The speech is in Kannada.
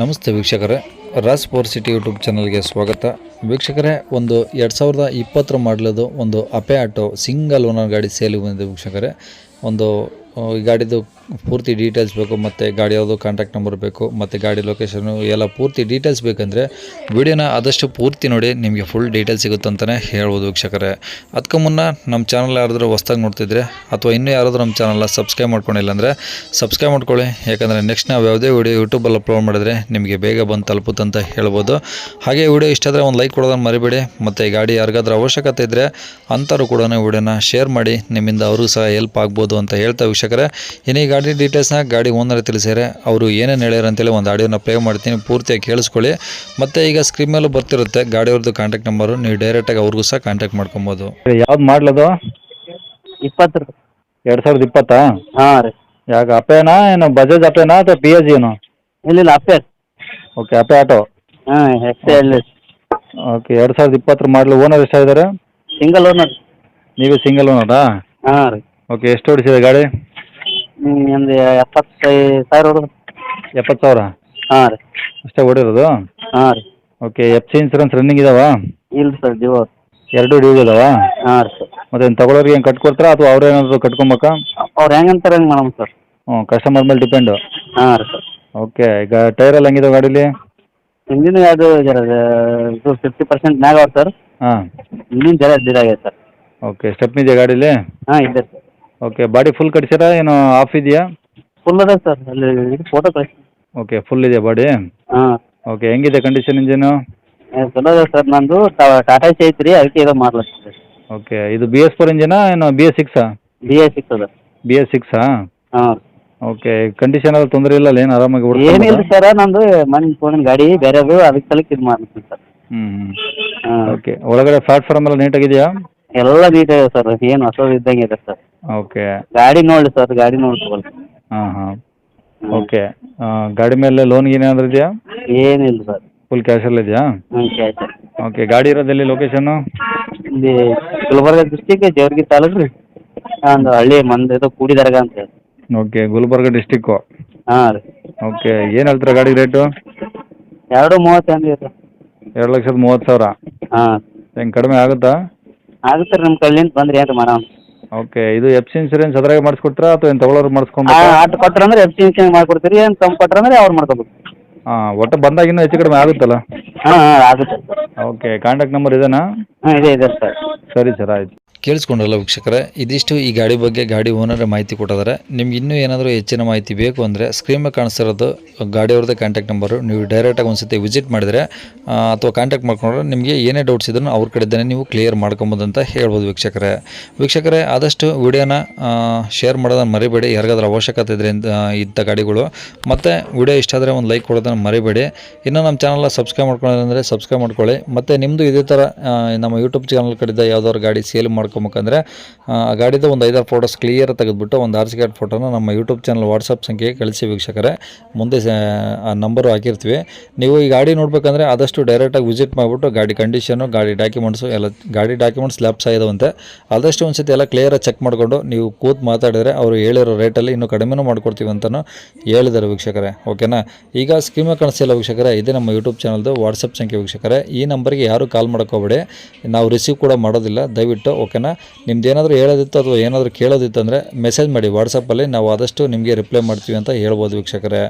ನಮಸ್ತೆ ವೀಕ್ಷಕರೇ ರಾಸ್ ಫೋರ್ ಸಿಟಿ ಯೂಟ್ಯೂಬ್ ಚಾನಲ್ಗೆ ಸ್ವಾಗತ. ವೀಕ್ಷಕರೇ, ಒಂದು ಎರಡು ಸಾವಿರದ ಇಪ್ಪತ್ತರ ಮಾಡಲದು ಒಂದು ಅಪೆ ಆಟೋ ಸಿಂಗಲ್ ಓನರ್ ಗಾಡಿ ಸೇಲಿಗೆ ಬಂದಿದೆ ವೀಕ್ಷಕರೇ. ಒಂದು ಈ ಗಾಡಿದು ಪೂರ್ತಿ ಡೀಟೇಲ್ಸ್ ಬೇಕು, ಮತ್ತು ಗಾಡಿ ಯಾವುದು ಕಾಂಟ್ಯಾಕ್ಟ್ ನಂಬರ್ ಬೇಕು, ಮತ್ತು ಗಾಡಿ ಲೊಕೇಶನ್ನು ಎಲ್ಲ ಪೂರ್ತಿ ಡೀಟೇಲ್ಸ್ ಬೇಕಂದರೆ ವಿಡಿಯೋನ ಆದಷ್ಟು ಪೂರ್ತಿ ನೋಡಿ, ನಿಮಗೆ ಫುಲ್ ಡೀಟೇಲ್ಸ್ ಸಿಗುತ್ತೆ ಅಂತಲೇ ಹೇಳ್ಬೋದು ವೀಕ್ಷಕರೇ. ಅದಕ್ಕೂ ಮುನ್ನ ನಮ್ಮ ಚಾನಲ್ ಯಾರಾದರೂ ಹೊಸ್ದಾಗಿ ನೋಡ್ತಿದ್ರೆ, ಅಥವಾ ಇನ್ನೂ ಯಾರಾದರೂ ನಮ್ಮ ಚಾನಲ್ನ ಸಬ್ಸ್ಕ್ರೈಬ್ ಮಾಡ್ಕೊಂಡಿಲ್ಲ ಅಂದರೆ ಸಬ್ಸ್ಕ್ರೈಬ್ ಮಾಡ್ಕೊಳ್ಳಿ. ಯಾಕಂದರೆ ನೆಕ್ಸ್ಟ್ ನಾವು ಯಾವುದೇ ವಿಡಿಯೋ ಯೂಟ್ಯೂಬಲ್ಲಿ ಅಪ್ಲೋಡ್ ಮಾಡಿದ್ರೆ ನಿಮಗೆ ಬೇಗ ಬಂದು ತಲುಪುತ್ತಂತ ಹೇಳ್ಬೋದು. ಹಾಗೆ ವಿಡಿಯೋ ಇಷ್ಟ ಆದರೆ ಒಂದು ಲೈಕ್ ಕೊಡೋದನ್ನು ಮರಿಬೇಡಿ, ಮತ್ತು ಗಾಡಿ ಯಾರಿಗಾದ್ರೂ ಅವಶ್ಯಕತೆ ಇದ್ದರೆ ಅಂಥವ್ರು ಕೂಡ ವಿಡಿಯೋನ ಶೇರ್ ಮಾಡಿ, ನಿಮ್ಮಿಂದ ಅವರು ಸಹ ಹೆಲ್ಪ್ ಆಗ್ಬೋದು ಅಂತ ಹೇಳ್ತಾ ವೀಕ್ಷಕರೇ. ಇನ್ನು ಈ ಗಾಡಿ ಡೀಟೇಲ್ಸ್ನ ಗಾಡಿ ಓನರ್ ತಿಳಿಸ್ಯಾರೆ ಅವರು ಏನೇನು ಹೇಳ್ಯಾರ ಅಂತೇಳಿ ಒಂದು ಆಡಿಯೋನ ಪ್ಲೇ ಮಾಡ್ತೀನಿ ಪೂರ್ತಿಯಾಗಿ ಕೇಳಿಸ್ಕೊಳ್ಳಿ. ಮತ್ತು ಈಗ ಸ್ಕ್ರೀನ್ ಮೇಲೂ ಬರ್ತಿರುತ್ತೆ ಗಾಡಿಯವ್ರದ್ದು ಕಾಂಟ್ಯಾಕ್ಟ್ ನಂಬರು ನೀವು ಡೈರೆಕ್ಟಾಗಿ ಅವ್ರಿಗೂ ಸಹ ಕಾಂಟ್ಯಾಕ್ಟ್ ಮಾಡ್ಕೊಬೋದು. ಯಾವ್ದು ಮಾಡ್ಲದು ಇಪ್ಪತ್ತು ರೀ. ಎರಡು ಸಾವಿರದ ಇಪ್ಪತ್ತಾ? ಹಾಂ ರೀ. ಯಾಕೆ ಅಪೇನಾ ಏನು ಬಜಾಜ್ ಅಪೇನಾ ಅಥವಾ ಪಿ ಎಚ್ ಏನು? ಇಲ್ಲ ಇಲ್ಲ ಅಪ್ಪೆ ಓಕೆ ಅಪೆ ಆಟೋ ಹಾಂ ಎಷ್ಟೇ ಓಕೆ ಎರಡು ಸಾವಿರದ ಇಪ್ಪತ್ತರ ಮಾಡಲು ಓನರ್ ಎಷ್ಟಾಗಿದ್ದಾರೆ? ಸಿಂಗಲ್ ಓನರ್ ನೀವೇ ಸಿಂಗಲ್ ಓನರಾ ಹಾಂ ರೀ. ಓಕೆ ಎಷ್ಟು ಓಡಿಸಿದೆ ಗಾಡಿ? ನಿಮ್ದು ಎಪ್ಪತ್ತೈದು ಸಾವಿರ ಹೊಡೆದು ಎಪ್ಪತ್ತು ಸಾವಿರ? ಹಾಂ ರೀ. ಅಷ್ಟೇ ಓಡಿರೋದು? ಹಾಂ ರೀ. Okay F C insurance running ಇದಾವ? ಇಲ್ಲ ಸರ್ ಡಿವೋ ಎರಡು ಡ್ಯೂಸ್ ಇದಾವ? ಹಾಂ ರೀ ಸರ್. ಮತ್ತೆ ತಗೊಳ್ಳೋರಿಗೆ ಏನು ಕಟ್ಕೊಡ್ತಾರಾ ಅಥವಾ ಅವ್ರೇನಾದ್ರು ಕಟ್ಕೊಬೇಕಾ? ಅವ್ರು ಹೆಂಗಂತಾರೆ ಹೆಂಗೆ ಮಾಡೋಣ ಸರ್. ಹ್ಞೂ ಕಸ್ಟಮರ್ ಮೇಲೆ ಡಿಪೆಂಡು ಹಾಂ ರೀ ಸರ್. ಓಕೆ ಈಗ ಟೈರ್ ಎಲ್ಲ ಹೆಂಗಿದಾವೆ ಗಾಡೀಲಿ? ಇಂಜಿನ್ ಅದು ಜರ ಇದು ಫಿಫ್ಟಿ ಪರ್ಸೆಂಟ್ ಮ್ಯಾಗ ಅವ್ರು ಸರ್. ಹಾಂ. ಇಂಜಿನ್ ಜರ ಇದಾಗೈತೆ ಸರ್. ಓಕೆ ಸ್ಟೆಪ್ನಿ ಇದೆಯಾ ಗಾಡೀಲಿ? ಹಾಂ ಇದೆ ಸರ್. ಓಕೆ ಬಾಡಿ ಫುಲ್ ಕಟ್ಸಿರಾ ಏನು ಆಫ್ ಇದೆಯಾ? ಫುಲ್ ಅದ ಸರ್ ಅಲ್ಲಿ ಇದು ಫೋಟೋ ಕಳಿಸಿ ಓಕೆ ಫುಲ್ ಇದೆಯಾ ಬಾಡಿ ಹಾಂ. ಓಕೆ ಹೆಂಗಿದೆ ಕಂಡೀಷನ್ ಇಂಜಿನು ಚಲೋ ಅದ ಸರ್ ನಂದು ಟಾಟಾ ಸಿ ಐತ್ರಿ ಅದಕ್ಕೆ ಇದು ಸರ್ ಓಕೆ ಇದು ಬಿ ಎಸ್ ಫೋರ್ ಇಂಜಿನಾ ಏನು B S ಸಿಕ್ಸಾ B A six B S ಸಿಕ್ಸಾ ಹಾಂ. ಓಕೆ ಕಂಡೀಷನ್ ಎಲ್ಲ ತೊಂದರೆ ಇಲ್ಲ ಏನು ಆರಾಮಾಗಿ ಏನಿಲ್ಲ ಸರ್ ನಂದು ಮನೆ ಫೋನಿನ ಗಾಡಿ ಬೇರೆದು ಅದಕ್ಕೆ ಸಲಕ್ಕೆ ಇದು ಮಾಡ್ತೀನಿ ಸರ್ ಹ್ಞೂ ಹ್ಞೂ ಹಾಂ. ಓಕೆ ಒಳಗಡೆ ಪ್ಲಾಟ್ಫಾರ್ಮ್ ಎಲ್ಲ ನೀಟಾಗಿದೆಯಾ ಎಲ್ಲ ಇದೆ ಸರ್ ಏನು ಹೊಸದು ಇದ್ದಂಗೆ ಇದೆ ಸರ್ ಓಕೆ ಗಾಡಿ ನೋಡಿ ಸರ್ ಗಾಡಿ ನೋಡಿ ತಗೊಳ್ಳಿ. ಹಾಂ ಹಾಂ. ಓಕೆ ಗಾಡಿ ಮೇಲೆ ಲೋನ್ ಗೀನ್ ಏನಾದರೂ ಇದೆಯಾ? ಏನಿಲ್ಲ ಸರ್ ಫುಲ್ ಕ್ಯಾಶಲ್ಲಿ ಇದೆಯಾ? ಹ್ಞೂ ಕ್ಯಾಶ್ ಓಕೆ ಗಾಡಿ ಇರೋದೆಲ್ಲಿ ಲೊಕೇಶನ್ನು ಇಲ್ಲಿ ಗುಲ್ಬರ್ಗ ಡಿಸ್ಟಿಕ್ ಜೇವರ್ಗಿ ತಾಲೂಕು ರೀ. ಒಂದು ಹಳ್ಳಿ ಮಂದಿ ಇದು ಕೂಡಿದರ್ಗ ಅಂತ ಹೇಳಿ. ಓಕೆ ಗುಲ್ಬರ್ಗ ಡಿಸ್ಟಿಕ್ಕು ಹಾಂ ರೀ. ಓಕೆ ಏನು ಹೇಳ್ತೀರಾ ಗಾಡಿ ರೇಟು ಎರಡು ಮೂವತ್ತು ಹೆಂಗೆ ಇದೆ ಎರಡು ಲಕ್ಷದ ಮೂವತ್ತು ಸಾವಿರ? ಹಾಂ. ಹೆಂಗೆ ಕಡಿಮೆ ಆಗುತ್ತಾ? ಆಗುತ್ತೆ ಸರ್ ನಮ್ಮ ಕಳ್ಳಿಂದ ಬಂದ್ರಿ ಏನು ಮಾಡೋಣ ಓಕೆ ಇದು ಎಫ್ ಸಿ ಇನ್ಸೂರೆನ್ಸ್ ಅದ್ರಾಗೆ ಮಾಡಿಸ್ಕೊಡ್ತೀರಾ ಅಥವಾ ಏನು ತಗೊಳ್ಳೋರು ಮಾಡಿಸ್ಕೊಂಡ್ಬೇಕಾ? ಆಟೋ ಕೊಟ್ರಂದ್ರೆ ಎಫ್ ಸಿ ಇನ್ಸೂರೆನ್ಸ್ ಮಾಡ್ಕೊಡ್ತೀರಿ ಏನು ಕಮ್ಮಿ ಕೊಟ್ರಂದ್ರೆ ಅವ್ರು ಮಾಡ್ಕೊಬೇಕು. ಹಾಂ ಒಟ್ಟು ಬಂದಾಗ ಇನ್ನೂ ಹೆಚ್ಚು ಕಡಿಮೆ ಆಗುತ್ತಲ್ಲ? ಹಾಂ ಹಾಂ ಆಗುತ್ತೆ. ಓಕೆ ಕಾಂಟ್ಯಾಕ್ಟ್ ನಂಬರ್ ಇದೇನಾ? ಹಾಂ ಇದೆ ಇದೆ ಸರ್. ಸರಿ ಸರ್ ಆಯ್ತು. ಕೇಳಿಸ್ಕೊಂಡ್ರಲ್ಲ ವೀಕ್ಷಕರೇ, ಇದಿಷ್ಟು ಈ ಗಾಡಿ ಬಗ್ಗೆ ಗಾಡಿ ಓನರ್ ಮಾಹಿತಿ ಕೊಟ್ಟಿದ್ದಾರೆ. ನಿಮ್ಗೆ ಇನ್ನೂ ಏನಾದರೂ ಹೆಚ್ಚಿನ ಮಾಹಿತಿ ಬೇಕು ಅಂದರೆ ಸ್ಕ್ರೀನ್ ಕಾಣಿಸ್ತಿರೋದು ಗಾಡಿಯವ್ರದ್ದೇ ಕಾಂಟ್ಯಾಕ್ಟ್ ನಂಬರು ನೀವು ಡೈರೆಕ್ಟಾಗಿ ಒಂದು ಸತಿ ವಿಸಿಟ್ ಮಾಡಿದರೆ ಅಥವಾ ಕಾಂಟ್ಯಾಕ್ಟ್ ಮಾಡ್ಕೊಂಡ್ರೆ ನಿಮಗೆ ಏನೇ ಡೌಟ್ಸ್ ಇದ್ರೂ ಅವ್ರ ಕಡೆದೇ ನೀವು ಕ್ಲಿಯರ್ ಮಾಡ್ಕೊಬೋದು ಅಂತ ಹೇಳ್ಬೋದು ವೀಕ್ಷಕರೇ. ವೀಕ್ಷಕರೇ, ಆದಷ್ಟು ವಿಡಿಯೋನ ಶೇರ್ ಮಾಡೋದನ್ನು ಮರಿಬೇಡಿ. ಯಾರಿಗಾದ್ರೂ ಅವಶ್ಯಕತೆ ಇದ್ರೆ ಇಂಥ ಗಾಡಿಗಳು. ಮತ್ತು ವಿಡಿಯೋ ಇಷ್ಟ ಆದರೆ ಒಂದು ಲೈಕ್ ಕೊಡೋದನ್ನು ಮರಿಬೇಡಿ. ಇನ್ನು ನಮ್ಮ ಚಾನಲ್ನ ಸಬ್ಸ್ಕ್ರೈಬ್ ಮಾಡ್ಕೊಳ್ಳೋದಂದರೆ ಸಬ್ಸ್ಕ್ರೈಬ್ ಮಾಡ್ಕೊಳ್ಳಿ. ಮತ್ತು ನಿಮ್ಮದು ಇದೇ ಥರ ನಮ್ಮ ಯೂಟ್ಯೂಬ್ ಚಾನಲ್ ಕಡೆಯಿಂದ ಯಾವ್ದಾದ್ರು ಗಾಡಿ ಸೇಲ್ ಮಾಡ್ಕೊಬೇಕಂದ್ರೆ ಆ ಗಾಡಿದು ಒಂದು ಐದಾರು ಫೋಟೋಸ್ ಕ್ಲಿಯರ್ ತೆಗೆದುಬಿಟ್ಟು ಒಂದು ಆರ್ ಸಿ ಕಾರ್ಡ್ ಫೋಟೋನ ನಮ್ಮ ಯೂಟ್ಯೂಬ್ ಚಾನಲ್ ವಾಟ್ಸಪ್ ಸಂಖ್ಯೆಗೆ ಕಳಿಸಿ ವೀಕ್ಷಕರೇ. ಮುಂದೆ ಆ ನಂಬರು ಹಾಕಿರ್ತೀವಿ. ನೀವು ಈ ಗಾಡಿ ನೋಡ್ಬೇಕಂದ್ರೆ ಆದಷ್ಟು ಡೈರೆಕ್ಟಾಗಿ ವಿಸಿಟ್ ಮಾಡಿಬಿಟ್ಟು ಗಾಡಿ ಕಂಡೀಷನು ಗಾಡಿ ಡಾಕ್ಯುಮೆಂಟ್ಸು ಎಲ್ಲ, ಗಾಡಿ ಡಾಕ್ಯುಮೆಂಟ್ಸ್ ಲ್ಯಾಪ್ಸ್ ಆಗಿದಾವಂತೆ. ಆದಷ್ಟು ಒಂದು ಸತಿ ಎಲ್ಲ ಕ್ಲಿಯರಾಗಿ ಚೆಕ್ ಮಾಡಿಕೊಂಡು ನೀವು ಕೂತ್ ಮಾತಾಡಿದರೆ ಅವರು ಹೇಳಿರೋ ರೇಟಲ್ಲಿ ಇನ್ನೂ ಕಡಿಮೆನೂ ಮಾಡ್ಕೊಡ್ತೀವಿ ಅಂತಲೂ ಹೇಳಿದ್ದಾರೆ ವೀಕ್ಷಕರೇ. ಓಕೆನಾ ಈಗ ಸ್ಕ್ರೀನ್ ಮೇಲೆ ಕಾಣಿಸ್ತಿಲ್ಲ ವೀಕ್ಷಕರೇ, ಇದೇ ನಮ್ಮ ಯೂಟ್ಯೂಬ್ ಚಾನಲ್ದು ವಾಟ್ಸಪ್ ಸಂಖ್ಯೆ ವೀಕ್ಷಕರೇ. ಈ ನಂಬರ್ಗೆ ಯಾರು ಕಾಲ್ ಮಾಡ್ಕೋಬೇಡಿ. ನಾವು ರಿಸೀವ್ ಕೂಡ ಮಾಡೋದಿಲ್ಲ. ದಯವಿಟ್ಟು ಓಕೆನಾ ನಿಮ್ದು ಏನಾದರೂ ಹೇಳೋದಿತ್ತು ಅಥವಾ ಏನಾದರೂ ಕೇಳೋದಿತ್ತು ಅಂದರೆ ಮೆಸೇಜ್ ಮಾಡಿ ವಾಟ್ಸಪ್ಪಲ್ಲಿ ನಾವು ಆದಷ್ಟು ನಿಮಗೆ ರಿಪ್ಲೈ ಮಾಡ್ತೀವಿ ಅಂತ ಹೇಳ್ಬೋದು ವೀಕ್ಷಕರೇ.